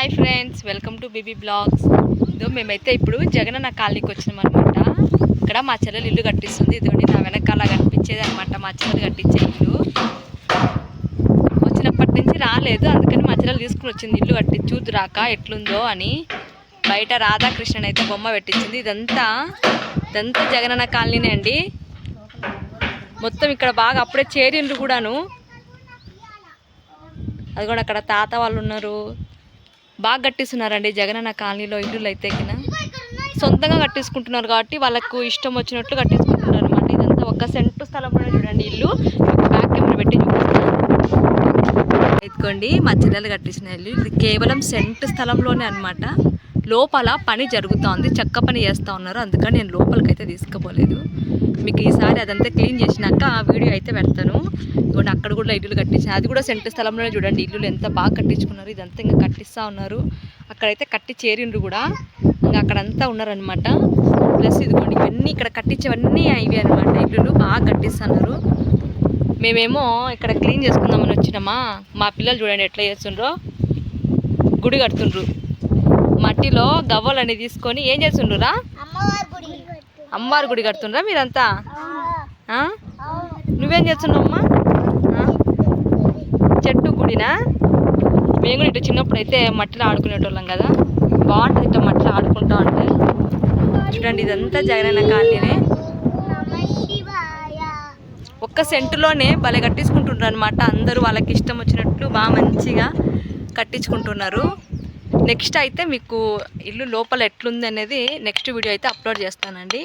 Hi friends welcome to BB blogs. ఇదో మేమైతే ఇప్పుడు జగనన్న కాలనీకి వచ్చినాం అనమాట ఇక్కడ మా చెల్లెలు ఇల్లు కట్టిస్తుంది. ఇదిగోండి నా వెనకాల కనిపించేది అనమాట మా చెల్లెలు కట్టించే ఇల్లు. వచ్చినప్పటి నుంచి రాలేదు. అందుకని మా చెల్లెలు తీసుకుని వచ్చింది ఇల్లు కట్టి చూద్దురాక ఎట్లుందో అని బయట రాధాకృష్ణన్ అయితే బొమ్మ పెట్టించింది. ఇదంతా ఇదంతా జగనన్న కాలనీనే అండి. మొత్తం ఇక్కడ బాగా అప్పుడే చేరిండ్రు కూడాను. అది కూడా అక్కడ తాత వాళ్ళు ఉన్నారు. బాగా కట్టిస్తున్నారండి జగనన్న కాలనీలో ఇల్లులు అయితే కింద. సొంతంగా కట్టించుకుంటున్నారు కాబట్టి వాళ్ళకు ఇష్టం వచ్చినట్లు కట్టించుకుంటున్నారు అనమాట ఇదంతా ఒక సెంటు స్థలంలోనే చూడండి ఇల్లు. బ్యాక్ కెమెరా పెట్టి చూపిస్తాను. ఎత్తుకోండి మా చెల్లెలు కట్టించిన ఇల్లు. ఇది కేవలం సెంటు స్థలంలోనే అనమాట లోపల పని జరుగుతోంది చెక్క పని చేస్తూ ఉన్నారు. అందుకని నేను లోపలికైతే తీసుకుపోలేదు. మీకు ఈసారి అదంతా క్లీన్ చేసినాక ఆ వీడియో అయితే పెడతాను. ఇదిగోండి అక్కడ కూడా ఇల్లులు కట్టించాను అది కూడా సెంటు స్థలంలోనే చూడండి. ఇల్లులు ఎంత బాగా కట్టించుకున్నారు. ఇదంతా ఇంకా కట్టిస్తూ ఉన్నారు. అక్కడైతే కట్టి చేరిండ్రు కూడా. ఇంకా అక్కడంతా ఉన్నారనమాట ప్లస్ ఇదిగోండి ఇవన్నీ ఇక్కడ కట్టించేవన్నీ ఇవి అనమాట ఇల్లులు బాగా కట్టిస్తున్నారు. మేమేమో ఇక్కడ క్లీన్ చేసుకుందామని వచ్చినామా? మా పిల్లలు చూడండి ఎట్లా చేస్తుండ్రో. గుడి కడుతుండ్రు. మట్టిలో గవ్వలని తీసుకొని ఏం చేస్తుండ్రురా? అమ్మవారి గుడి. కడుతుండ్రా మీరంతా? నువ్వేం చేస్తున్నావు అమ్మా? చెట్టు గుడినా? మేము కూడా ఇటు చిన్నప్పుడు అయితే మట్టిలో ఆడుకునేటోళ్ళం కదా. బాగుంటుంది ఇట్లా మట్టిలో ఆడుకుంటా ఉంటే. చూడండి ఇదంతా జగనన్న కాలనీనే. ఒక్క సెంటులోనే భలే కట్టించుకుంటున్నారు అనమాట అందరూ వాళ్ళకి ఇష్టం వచ్చినట్లు బాగా మంచిగా కట్టించుకుంటున్నారు. నెక్స్ట్ అయితే మీకు ఇల్లు లోపల ఎట్లుంది అనేది నెక్స్ట్ వీడియో అయితే అప్లోడ్ చేస్తానండి.